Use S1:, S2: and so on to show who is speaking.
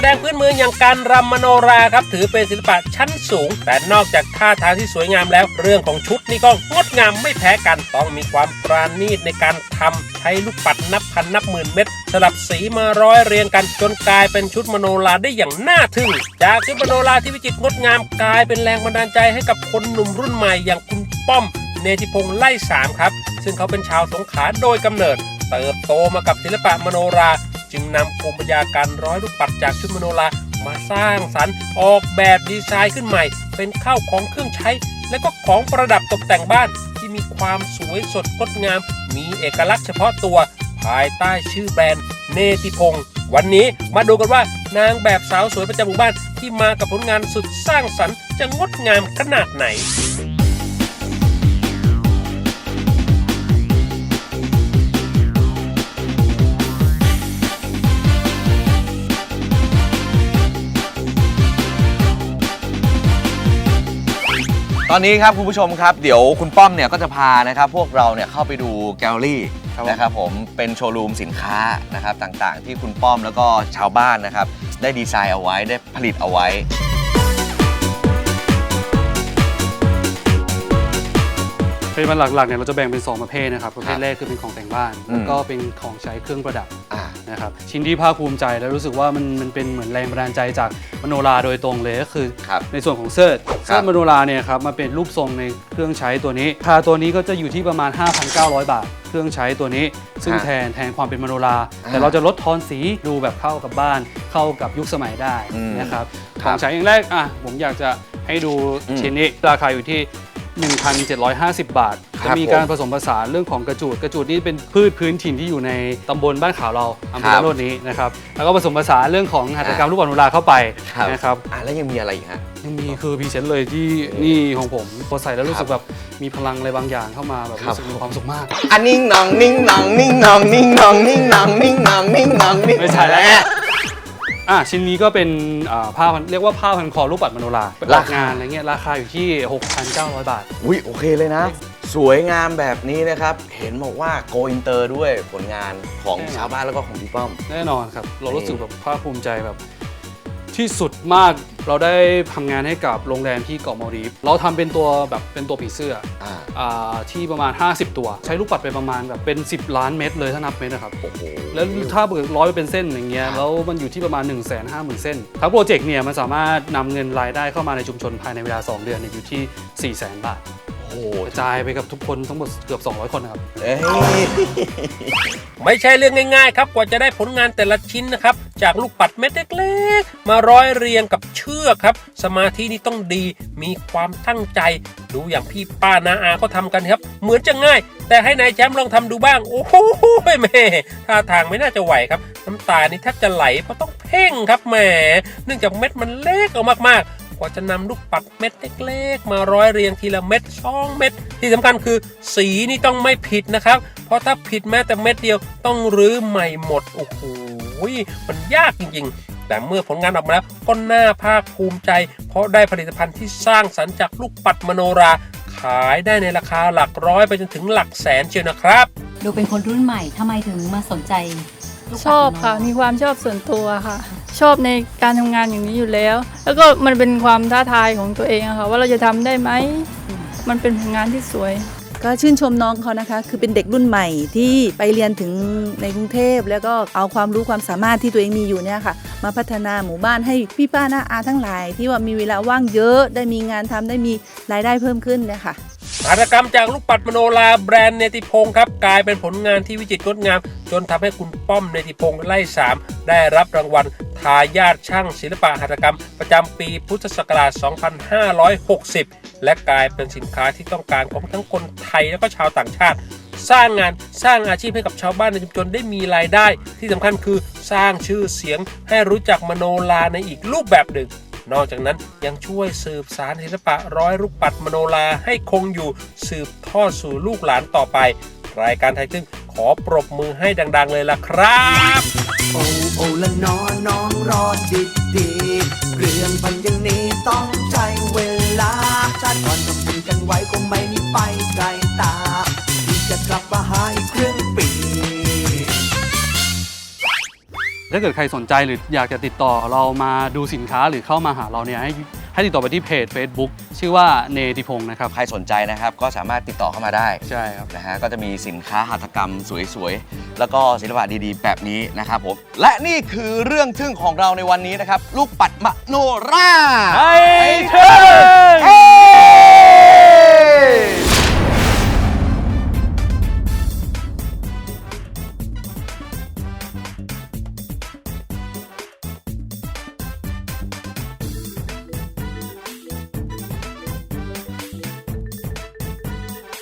S1: สดงพื้นเมืองอย่างการรำมโนราครับถือเป็นศิลปะชั้นสูง แต่นอกจากท่าทางที่สวยงามแล้ว เรื่องของชุดนี่ก็งดงามไม่แพ้กันต้องมีความปราณีตในการทำใช้ลูกปัดนับพันนับหมื่นเม็ดสลับสีมาร้อยเรียงกันจนกลายเป็นชุดมโนราได้อย่างน่าทึ่ง จากชุดมโนราที่วิจิตรงดงามกลายเป็นแรงบันดาลใจให้กับคนหนุ่มรุ่นใหม่อย่างคุณป้อม เนติพงษ์ไล่สามครับ ซึ่งเขาเป็นชาวสงขลาโดยกำเนิด เติบโตมากับศิลปะมโนรา จึงนำภูมิปัญญาการร้อยลูกปัดจากชุดมโนรามาสร้างสรรค์ออกแบบดีไซน์ขึ้นใหม่ เป็นข้าวของเครื่องใช้ และก็ของประดับตกแต่งบ้านที่มีความสวยสดงดงาม มีเอกลักษณ์เฉพาะตัว ภายใต้ชื่อแบรนด์เนติพงศ์วันนี้มาดูกันว่านางแบบสาวสวยประจำหมู่บ้านที่มากับผลงานสุดสร้างสรรค์จะงดงามขนาดไหน
S2: ตอนนี้ครับคุณผู้ชมครับเดี๋ยวคุณป้อมเนี่ยก็จะพานะครับพวกเราเนี่ยเข้าไปดูแกลเลอรี่
S3: ครับผม
S2: นะครับผมเป็นโชว์รูมสินค้านะครับต่างๆ ที่คุณป้อมแล้วก็ชาวบ้านนะครับได้ดีไซน์เอาไว้ได้ผลิตเอาไว้
S3: เป็นมันหลักๆเนี่ยเราจะแบ่งเป็น 2 ประเภทนะครับ ประเภ
S2: ค
S3: ท
S2: รับ
S3: แรกคือเป็นของแต่งบ้าน
S2: อืม
S3: แล้วก็เป็นของใช้เครื่องประดับ
S2: อ่า
S3: นะครับชิ้นที่ภาคภูมิใจและรู้สึกว่ามันมันเป็นเหมือนแรงบันดาลใจจากมโนราโดยตรงเลยก็คือ
S2: ครับ
S3: ในส่วนของเซิร์ชเซิร์ชมโนราเนี่ยครับมาเป็นรูปทรงในเครื่องใช้ตัวนี้ค่าตัวนี้ก็จะอยู่ที่ประมาณ 5,900 บาท เครื่องใช้ตัวนี้ ซึ่ง
S2: ฮะ
S3: แทนแทนความเป็นมโนรา
S2: อ่า
S3: แต่เราจะลดทอนสีดูแบบเข้ากับบ้าน เข้ากับยุคสมัยได้
S2: อืม
S3: นะครับ
S2: ค
S3: ข
S2: รับ
S3: องใช้อย่างแรกอะผมอยากจะให้ดู
S2: อืม
S3: ชิ้นนี้ราคาอยู่ที่ 1,750 บาท
S2: ครั
S3: จะ
S2: บ
S3: มีการผสมผสานเรื่องของกระจูด กระจูดนี่เป็นพืชพื้นถิ่นที่อยู่ในตำบลบ้านขาวเราอำเภ
S2: ครั
S3: อบโนดนี้นะครับ แล้วก็ผสมผสานเรื่องของหัตถกรรมรูปอนุราเข้าไป
S2: ครับ
S3: นะครับ
S2: อ่าแล้วยังมีอะไรอีกฮะ
S3: ยังมีคือพรีเซนต์เลยที่นี่ของผมพอใส่แล้วรู้สึกแบบมีพลังอะไรบางอย่างเข้ามาแบบ
S2: ครับ
S3: รู้สึกมีความสุขมาก
S2: อันนิ่งหนองนิ่งหนองนิ่งหนองนิ่งหนองนิ่งหนองนิ่งหนองนิ่งหนองนิ่ง
S3: ไม่ใช่แล้ว อะชิ้นนี้ก็เป็นอ่าผ้าพันเรียกว่าผ้าพันคอรูปปัดมโนราไปออกงานอะไรเงี้ยราคาอยู่ที่ 6,900 บาท
S2: อุ้ยโอเคเลยนะ สวยงามแบบนี้นะครับ เห็นบอกว่าโกอินเตอร์ด้วยผลงานของ
S3: แน่นอน
S2: ชาวบ้านแล้วก็ของพี่ป้อม
S3: แน่นอนครับ เรารู้สึก
S2: นี่
S3: แบบภาคภูมิใจแบบ ที่สุดมากเราได้ทำงานให้กับโรงแรมที่เกาะมาลดีฟเราทำเป็นตัวแบบเป็นตัวผีเสื้อ
S2: อ่า
S3: อาที่ประมาณ 50 ตัว ใช้ลูกปัดไปประมาณแบบเป็น 10 ล้านเม็ดเลยถ้านับเม็ดนะครับ
S2: โอ้โห
S3: แล้วถ้าเบิกร้อยไปเป็นเส้นอย่างเงี้ย
S2: ครับ
S3: แล้วมันอยู่ที่ประมาณ 1 5 0 0 0 0 เส้น ทั้งโปรเจกต์เนี่ยมันสามารถนำเงินรายได้เข้ามาในชุมชนภายในเวลา 2 เดือนเนี่ยอยู่ที่ 4 0 0 0 0 0 บาท
S2: โอ้โห
S3: กระจายไปกับทุกคนทั้งหมดเกือบ 200 คนนะครับ
S2: เอ้ย
S1: ไม่ใช่เรื่องง่ายๆครับ กว่าจะได้ผลงานแต่ละชิ้นนะครับ จากลูกปัดเม็ดเล็กๆ มาร้อยเรียงกับเชือกครับ สมาธินี่ต้องดีมีความตั้งใจ ดูอย่างพี่ป้านาอาก็ทำกันครับ เหมือนจะง่าย แต่ให้นายแชมป์ลองทำดูบ้าง โอ้โหแม่ท่าทางไม่น่าจะไหวครับ น้ำตานี่แทบจะไหลเพราะต้องเพ่งครับแหมเนื่องจากเม็ดมันเล็กออกมากๆกว่าจะนำลูกปัดเม็ดเล็กๆ มาร้อยเรียงทีละเม็ดสองเม็ดที่สำคัญคือสีนี่ต้องไม่ผิดนะครับ เพราะถ้าผิดแม้แต่เม็ดเดียวต้องรื้อใหม่หมดโอ้โห มันยากจริงๆ แต่เมื่อผลงานออกมาแล้วก็น่าภาคภูมิใจ เพราะได้ผลิตภัณฑ์ที่สร้างสรรค์จากลูกปัดมโนรา ขายได้ในราคาหลักร้อยไปจนถึงหลักแสนเชียวนะครับ
S4: ดูเป็นคนรุ่นใหม่ทำไมถึงมาสนใจลูกปัด
S5: ชอบค่ะ
S4: มโนรา
S5: มีความชอบส่วนตัวค่ะ ชอบในการทำงานอย่างนี้อยู่แล้ว แล้วก็มันเป็นความท้าทายของตัวเองอะค่ะ ว่าเราจะทำได้ไหม มันเป็นผลงานที่สวย
S6: ก็ชื่นชมน้องเขานะคะ คือเป็นเด็กรุ่นใหม่ที่ไปเรียนถึงในกรุงเทพ แล้วก็เอาความรู้ความสามารถที่ตัวเองมีอยู่เนี่ยค่ะ มาพัฒนาหมู่บ้านให้พี่ป้าน้าอาทั้งหลาย ที่ว่ามีเวลาว่างเยอะได้มีงานทำได้มีรายได้เพิ่มขึ้นเนี่ยค่ะ
S1: หัตถกรรมจากลูกปัดมโนราแบรนด์เนติพงศ์ครับกลายเป็นผลงานที่วิจิตรงดงาม จนทำให้คุณป้อมเนติพงศ์ไล่สามได้รับรางวัลทายาทช่างศิลปะหัตถกรรม ประจำปีพุทธศักราช 2560 และกลายเป็นสินค้าที่ต้องการของทั้งคนไทยและก็ชาวต่างชาติ สร้างงานสร้างอาชีพให้กับชาวบ้านในชุมชนได้มีรายได้ ที่สำคัญคือสร้างชื่อเสียงให้รู้จักมโนราในอีกรูปแบบหนึ่ง นอกจากนั้นยังช่วยสืบสารศิลปะร้อยลูกปัดมโนราให้คงอยู่สืบทอดสู่ลูกหลานต่อไป รายการไทยตึ้งขอปรบมือให้ดัง ๆ เลยล่ะครับ
S7: โอ้โอ้ละนอนน้องรอดีดีเรื่องพันอย่างนี้ต้องใช้เวลา
S3: ถ้าเกิดใครสนใจหรืออยากจะติดต่อเรามาดูสินค้าหรือเข้ามาหาเราเนี่ยให้ให้ติดต่อไปที่เพจ Facebook ชื่อว่าเนติพงศ์นะครับ
S2: ใครสนใจนะครับก็สามารถติดต่อเข้ามาได้
S3: ใช่ครับ
S2: นะฮะก็จะมีสินค้าหัตถกรรมสวยๆ แล้วก็ศิลปะดีๆ แบบนี้นะครับผม และนี่คือเรื่องทึ่งของเราในวันนี้นะครับ ลูกปัดมะโนรา
S1: ไอ้เธอ
S2: เฮ้